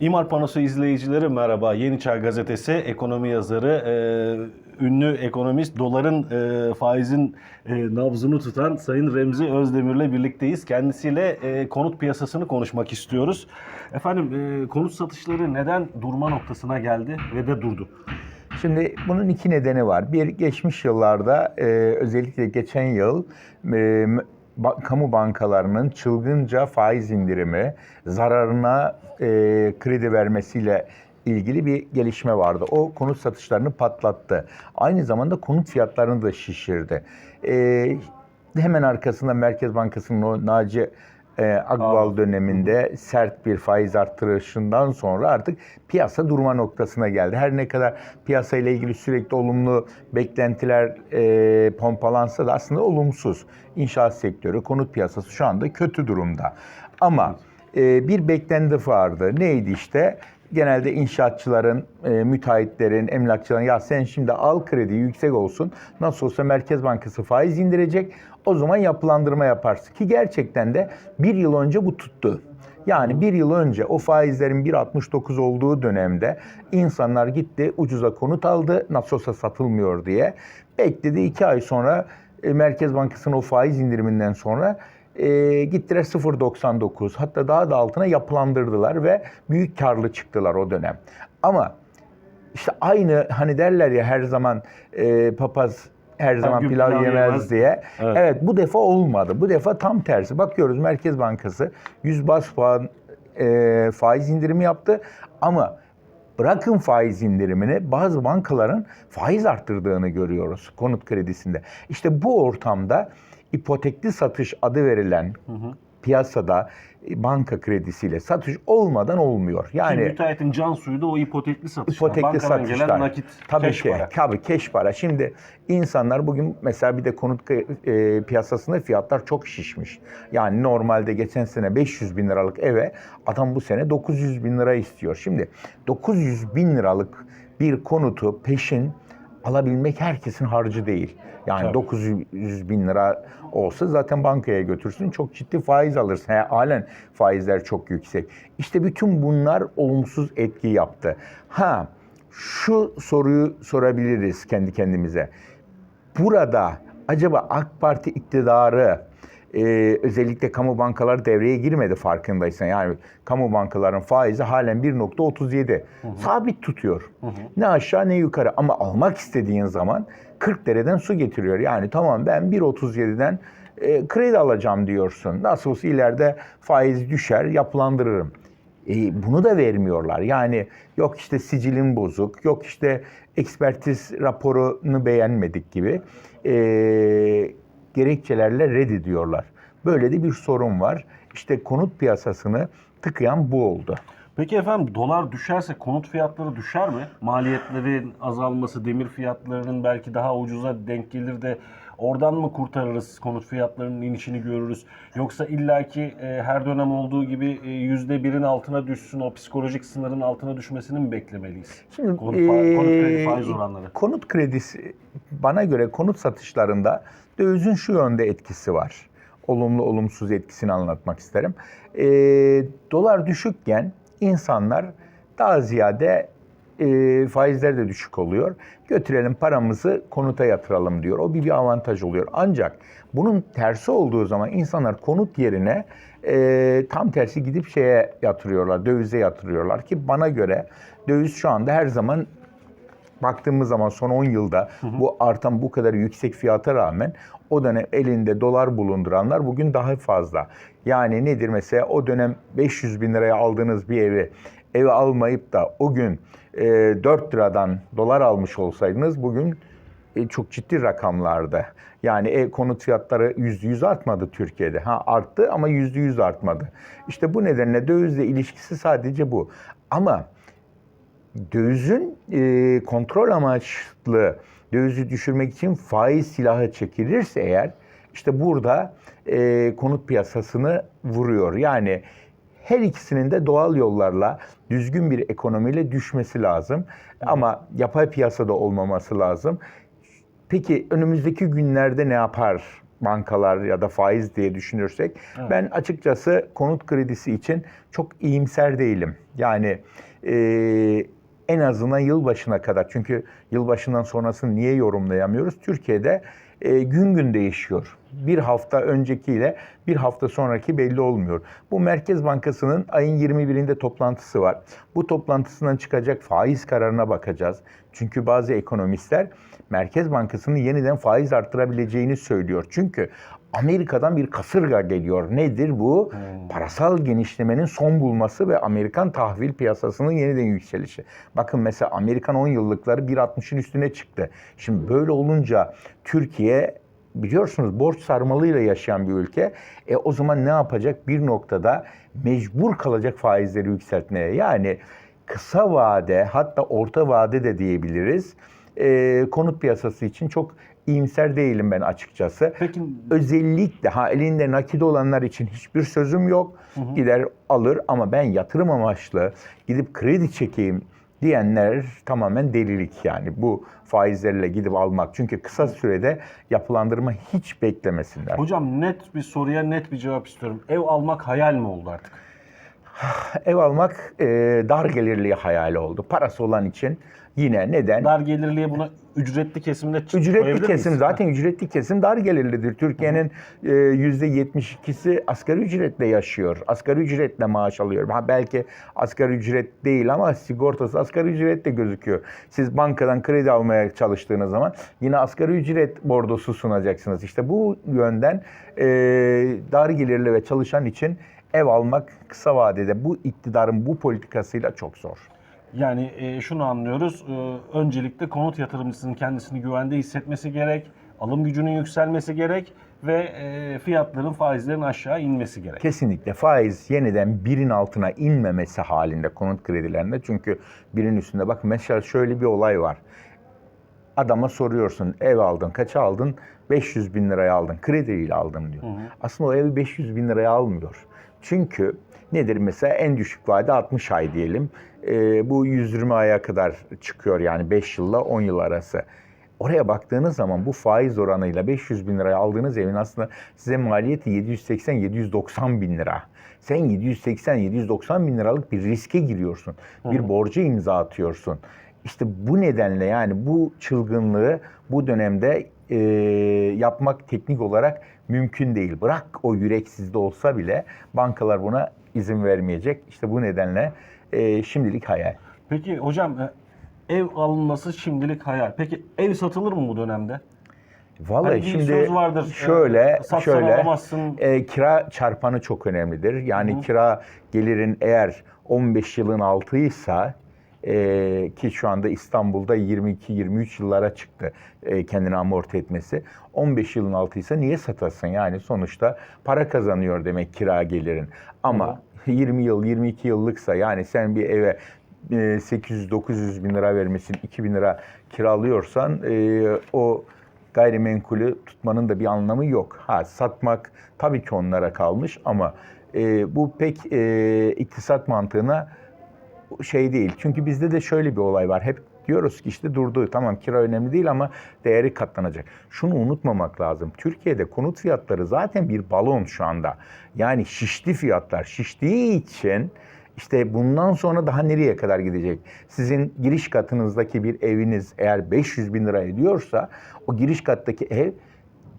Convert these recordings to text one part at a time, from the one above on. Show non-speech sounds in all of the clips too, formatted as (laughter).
İmar Panosu izleyicileri merhaba. Yeni Çağ Gazetesi ekonomi yazarı, e, ünlü ekonomist, doların e, faizin e, nabzını tutan Sayın Remzi Özdemir'le birlikteyiz. Kendisiyle e, konut piyasasını konuşmak istiyoruz. Efendim e, konut satışları neden durma noktasına geldi ve de durdu? Şimdi bunun iki nedeni var. Bir geçmiş yıllarda e, özellikle geçen yıl e, ba- kamu bankalarının çılgınca faiz indirimi, zararına e, kredi vermesiyle ilgili bir gelişme vardı. O konut satışlarını patlattı. Aynı zamanda konut fiyatlarını da şişirdi. E, hemen arkasında Merkez Bankası'nın o Naci e, Akbal Aa. döneminde sert bir faiz artırışından sonra artık piyasa durma noktasına geldi. Her ne kadar piyasa ile ilgili sürekli olumlu beklentiler e, pompalansa da aslında olumsuz. İnşaat sektörü, konut piyasası şu anda kötü durumda. Ama e, bir beklenti vardı. Neydi işte? Genelde inşaatçıların, e, müteahhitlerin, emlakçıların ya sen şimdi al kredi yüksek olsun. Nasıl olsa Merkez Bankası faiz indirecek. O zaman yapılandırma yaparsın. Ki gerçekten de bir yıl önce bu tuttu. Yani bir yıl önce o faizlerin 1.69 olduğu dönemde insanlar gitti ucuza konut aldı nasıl olsa satılmıyor diye. Bekledi iki ay sonra e, Merkez Bankası'nın o faiz indiriminden sonra e, gittiler 0.99 hatta daha da altına yapılandırdılar ve büyük karlı çıktılar o dönem. Ama işte aynı hani derler ya her zaman e, papaz her zaman gün pilav, pilav yemez, yemez. diye. Evet. Evet. bu defa olmadı. Bu defa tam tersi. Bakıyoruz Merkez Bankası 100 bas puan e, faiz indirimi yaptı ama bırakın faiz indirimini bazı bankaların faiz arttırdığını görüyoruz konut kredisinde. İşte bu ortamda ipotekli satış adı verilen piyasada e, banka kredisiyle satış olmadan olmuyor. Yani müteahhitin can suyu da o ipotekli satışlar. ipotekli Bankadan satışlar. gelen nakit, tabii keş ki, para. Tabii keş para. Şimdi insanlar bugün mesela bir de konut e, piyasasında fiyatlar çok şişmiş. Yani normalde geçen sene 500 bin liralık eve adam bu sene 900 bin lira istiyor. Şimdi 900 bin liralık bir konutu peşin alabilmek herkesin harcı değil. Yani Tabii. 900 bin lira olsa zaten bankaya götürsün çok ciddi faiz alırsın. He, halen faizler çok yüksek. İşte bütün bunlar olumsuz etki yaptı. Ha şu soruyu sorabiliriz kendi kendimize. Burada acaba AK Parti iktidarı e, özellikle kamu bankaları devreye girmedi farkındaysan. Yani kamu bankaların faizi halen 1.37. Sabit tutuyor. Ne aşağı ne yukarı ama almak istediğin zaman 40 dereden su getiriyor. Yani tamam ben 1.37'den e, kredi alacağım diyorsun. Nasıl olsa ileride faiz düşer yapılandırırım. E, bunu da vermiyorlar. Yani yok işte sicilin bozuk, yok işte ekspertiz raporunu beğenmedik gibi e, gerekçelerle reddediyorlar. Böyle de bir sorun var. İşte konut piyasasını tıkayan bu oldu. Peki efendim dolar düşerse konut fiyatları düşer mi? Maliyetlerin azalması, demir fiyatlarının belki daha ucuza denk gelir de oradan mı kurtarırız konut fiyatlarının inişini görürüz? Yoksa illaki e, her dönem olduğu gibi e, yüzde birin altına düşsün, o psikolojik sınırın altına düşmesini mi beklemeliyiz? Şimdi konut, fa- konut kredi faiz oranları. Konut kredisi bana göre konut satışlarında dövizin şu yönde etkisi var. Olumlu olumsuz etkisini anlatmak isterim. Eee, dolar düşükken insanlar daha ziyade eee, faizler de düşük oluyor. Götürelim paramızı konuta yatıralım diyor. O bir, bir avantaj oluyor. Ancak bunun tersi olduğu zaman insanlar konut yerine eee, tam tersi gidip şeye yatırıyorlar, dövize yatırıyorlar ki bana göre döviz şu anda her zaman baktığımız zaman son 10 yılda bu artan bu kadar yüksek fiyata rağmen o dönem elinde dolar bulunduranlar bugün daha fazla. Yani nedir mesela o dönem 500 bin liraya aldığınız bir evi evi almayıp da o gün e, 4 liradan dolar almış olsaydınız bugün e, çok ciddi rakamlarda. Yani e, konut fiyatları yüzde yüz artmadı Türkiye'de. Ha arttı ama yüzde yüz artmadı. İşte bu nedenle dövizle ilişkisi sadece bu. Ama dövizin e, kontrol amaçlı dövizi düşürmek için faiz silahı çekilirse eğer işte burada e, konut piyasasını vuruyor. Yani her ikisinin de doğal yollarla düzgün bir ekonomiyle düşmesi lazım. Ama yapay piyasada olmaması lazım. Peki önümüzdeki günlerde ne yapar bankalar ya da faiz diye düşünürsek ben açıkçası konut kredisi için çok iyimser değilim. Yani e, en azından yılbaşına kadar çünkü yılbaşından sonrasını niye yorumlayamıyoruz? Türkiye'de e, gün gün değişiyor. Bir hafta öncekiyle bir hafta sonraki belli olmuyor. Bu Merkez Bankası'nın ayın 21'inde toplantısı var. Bu toplantısından çıkacak faiz kararına bakacağız. Çünkü bazı ekonomistler Merkez Bankası'nın yeniden faiz arttırabileceğini söylüyor. Çünkü Amerika'dan bir kasırga geliyor. Nedir bu? Parasal genişlemenin son bulması ve Amerikan tahvil piyasasının yeniden yükselişi. Bakın mesela Amerikan 10 yıllıkları 1.60'ın üstüne çıktı. Şimdi böyle olunca Türkiye biliyorsunuz borç sarmalıyla yaşayan bir ülke. E o zaman ne yapacak? Bir noktada mecbur kalacak faizleri yükseltmeye. Yani kısa vade hatta orta vade de diyebiliriz. E, konut piyasası için çok iyimser değilim ben açıkçası. Peki Özellikle ha elinde nakit olanlar için hiçbir sözüm yok. Gider alır ama ben yatırım amaçlı gidip kredi çekeyim diyenler tamamen delilik yani. Bu faizlerle gidip almak. Çünkü kısa sürede yapılandırma hiç beklemesinler. hocam net bir soruya net bir cevap istiyorum. Ev almak hayal mi oldu artık? (sighs) Ev almak e, dar gelirli hayali oldu. Parası olan için yine neden? Dar gelirliye buna ücretli kesimde Ücretli kesim miyiz? zaten ücretli kesim dar gelirlidir. Türkiye'nin e, yüzde 72'si asgari ücretle yaşıyor. Asgari ücretle maaş alıyor. Ha, belki asgari ücret değil ama sigortası asgari ücretle gözüküyor. Siz bankadan kredi almaya çalıştığınız zaman yine asgari ücret bordosu sunacaksınız. İşte bu yönden e, dar gelirli ve çalışan için ev almak kısa vadede bu iktidarın bu politikasıyla çok zor. Yani e, şunu anlıyoruz. e, öncelikle konut yatırımcısının kendisini güvende hissetmesi gerek. Alım gücünün yükselmesi gerek ve e, fiyatların, faizlerin aşağı inmesi gerek. Kesinlikle faiz yeniden birin altına inmemesi halinde konut kredilerinde. Çünkü birin üstünde bak mesela şöyle bir olay var. Adama soruyorsun ev aldın kaça aldın? 500 bin liraya aldın krediyle aldım diyor. Aslında o evi 500 bin liraya almıyor. Çünkü nedir mesela en düşük vade 60 ay diyelim. Ee, bu 120 aya kadar çıkıyor yani 5 yılla 10 yıl arası. Oraya baktığınız zaman bu faiz oranıyla 500 bin liraya aldığınız evin aslında size maliyeti 780-790 bin lira. Sen 780-790 bin liralık bir riske giriyorsun. Bir borca imza atıyorsun. İşte bu nedenle yani bu çılgınlığı bu dönemde e, yapmak teknik olarak mümkün değil. Bırak o yüreksizde olsa bile bankalar buna izin vermeyecek. İşte bu nedenle e, şimdilik hayal. Peki hocam e, ev alınması şimdilik hayal. Peki ev satılır mı bu dönemde? Vallahi Hani şimdi söz vardır, şöyle e, satsan şöyle alamazsın. e, kira çarpanı çok önemlidir. Yani kira gelirin eğer 15 yılın altıysa e, ki şu anda İstanbul'da 22-23 yıllara çıktı e, kendini amorti etmesi. 15 yılın altıysa niye satasın? Yani sonuçta para kazanıyor demek kira gelirin. Ama 20 yıl 22 yıllıksa yani sen bir eve e, 800-900 bin lira vermesin 2 bin lira kiralıyorsan e, o gayrimenkulü tutmanın da bir anlamı yok. Ha satmak tabii ki onlara kalmış ama e, bu pek e, iktisat mantığına şey değil. Çünkü bizde de şöyle bir olay var. Hep diyoruz ki işte durdu. Tamam kira önemli değil ama değeri katlanacak. Şunu unutmamak lazım. Türkiye'de konut fiyatları zaten bir balon şu anda. Yani şişti fiyatlar. Şiştiği için işte bundan sonra daha nereye kadar gidecek? Sizin giriş katınızdaki bir eviniz eğer 500 bin lira ediyorsa o giriş kattaki ev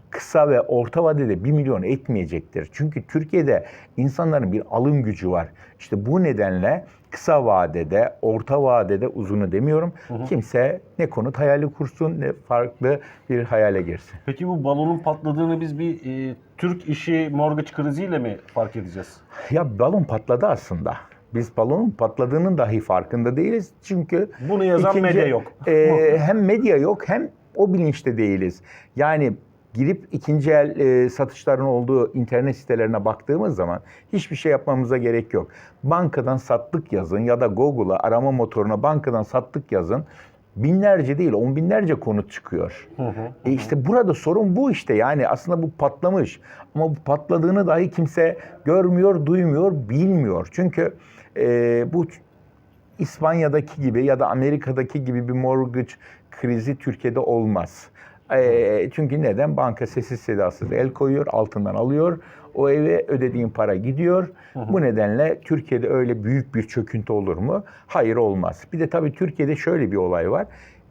kısa ve orta vadede 1 milyon etmeyecektir. Çünkü Türkiye'de insanların bir alım gücü var. İşte bu nedenle kısa vadede, orta vadede uzunu demiyorum. Kimse ne konut hayali kursun ne farklı bir hayale girsin. Peki bu balonun patladığını biz bir e, Türk işi mortgage kriziyle mi fark edeceğiz? Ya balon patladı aslında. Biz balonun patladığının dahi farkında değiliz. Çünkü Bunu yazan medya yok. e, (laughs) hem medya yok hem o bilinçte değiliz. Yani girip ikinci el e, satışların olduğu internet sitelerine baktığımız zaman hiçbir şey yapmamıza gerek yok. Bankadan sattık yazın ya da Google'a arama motoruna bankadan sattık yazın. Binlerce değil on binlerce konut çıkıyor. E işte burada sorun bu işte yani aslında bu patlamış ama bu patladığını dahi kimse görmüyor, duymuyor, bilmiyor. Çünkü e, bu İspanya'daki gibi ya da Amerika'daki gibi bir mortgage krizi Türkiye'de olmaz. Ee, çünkü neden? Banka sessiz sedasız el koyuyor, altından alıyor. O eve ödediğin para gidiyor. Bu nedenle Türkiye'de öyle büyük bir çöküntü olur mu? Hayır olmaz. Bir de tabii Türkiye'de şöyle bir olay var.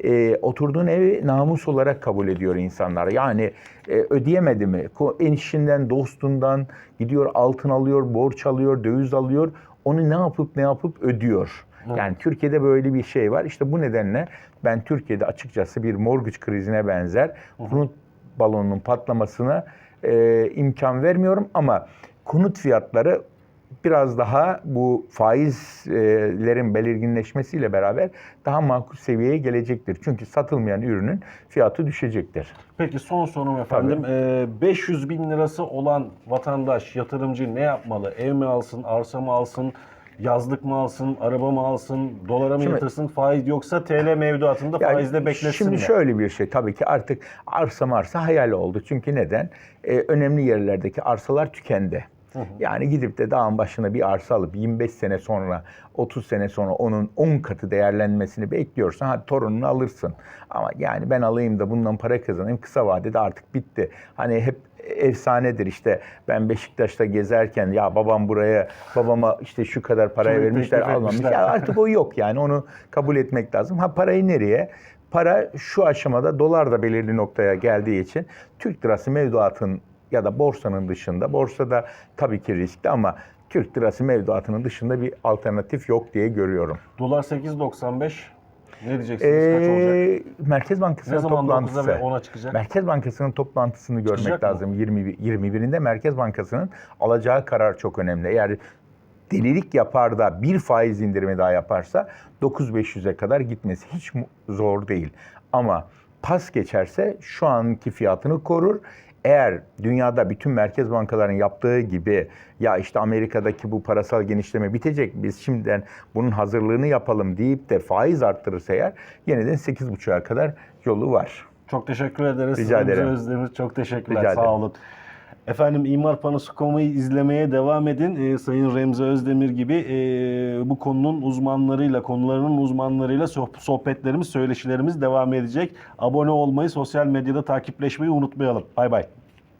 Ee, oturduğun evi namus olarak kabul ediyor insanlar. Yani e, ödeyemedi mi? Enişinden, dostundan gidiyor altın alıyor, borç alıyor, döviz alıyor. Onu ne yapıp ne yapıp ödüyor. Yani Türkiye'de böyle bir şey var. İşte bu nedenle ben Türkiye'de açıkçası bir mortgage krizine benzer konut balonunun patlamasına e, imkan vermiyorum ama konut fiyatları biraz daha bu faizlerin belirginleşmesiyle beraber daha makul seviyeye gelecektir. Çünkü satılmayan ürünün fiyatı düşecektir. Peki son sorum efendim. Ee, 500 bin lirası olan vatandaş, yatırımcı ne yapmalı? Ev mi alsın, arsa mı alsın, yazlık mı alsın, araba mı alsın, dolara mı Şimdi- yatırsın, faiz yoksa TL mevduatında Yani faizle bekletsin Şimdi mi? şöyle bir şey tabii ki artık arsa marsa hayal oldu. Çünkü neden? Ee, önemli yerlerdeki arsalar tükendi. Yani gidip de dağın başına bir arsa alıp 25 sene sonra, 30 sene sonra onun 10 katı değerlenmesini bekliyorsan hadi torununu alırsın. Ama yani ben alayım da bundan para kazanayım kısa vadede artık bitti. Hani hep efsanedir işte ben Beşiktaş'ta gezerken ya babam buraya babama işte şu kadar paraya Kimi vermişler almamış. Ya artık o yok yani onu kabul etmek lazım. Ha parayı nereye? Para şu aşamada dolar da belirli noktaya geldiği için Türk lirası mevduatın ya da borsanın dışında, borsada tabii ki riskli ama Türk lirası mevduatının dışında bir alternatif yok diye görüyorum. Dolar 8.95. Ne diyeceksiniz? Kaç olacak? Ee, Merkez Bankası'nın Ne zaman 9'a toplantısı. ve 10'a çıkacak? Merkez Bankası'nın toplantısını görmek Çıkacak mı? lazım. 20, 21'inde Merkez Bankası'nın alacağı karar çok önemli. Eğer delilik yapar da bir faiz indirimi daha yaparsa 9500'e kadar gitmesi hiç zor değil. Ama pas geçerse şu anki fiyatını korur. Eğer dünyada bütün merkez bankaların yaptığı gibi ya işte Amerika'daki bu parasal genişleme bitecek biz şimdiden bunun hazırlığını yapalım deyip de faiz arttırırsa eğer yeniden 8,5'a kadar yolu var. Çok teşekkür ederiz. Rica ederim. Özdemir çok teşekkürler. Rica Sağ ederim. olun. Efendim İmar Panosu.com'u izlemeye devam edin. Ee, Sayın Remzi Özdemir gibi e, bu konunun uzmanlarıyla, konularının uzmanlarıyla soh- sohbetlerimiz, söyleşilerimiz devam edecek. Abone olmayı, sosyal medyada takipleşmeyi unutmayalım. Bay bay.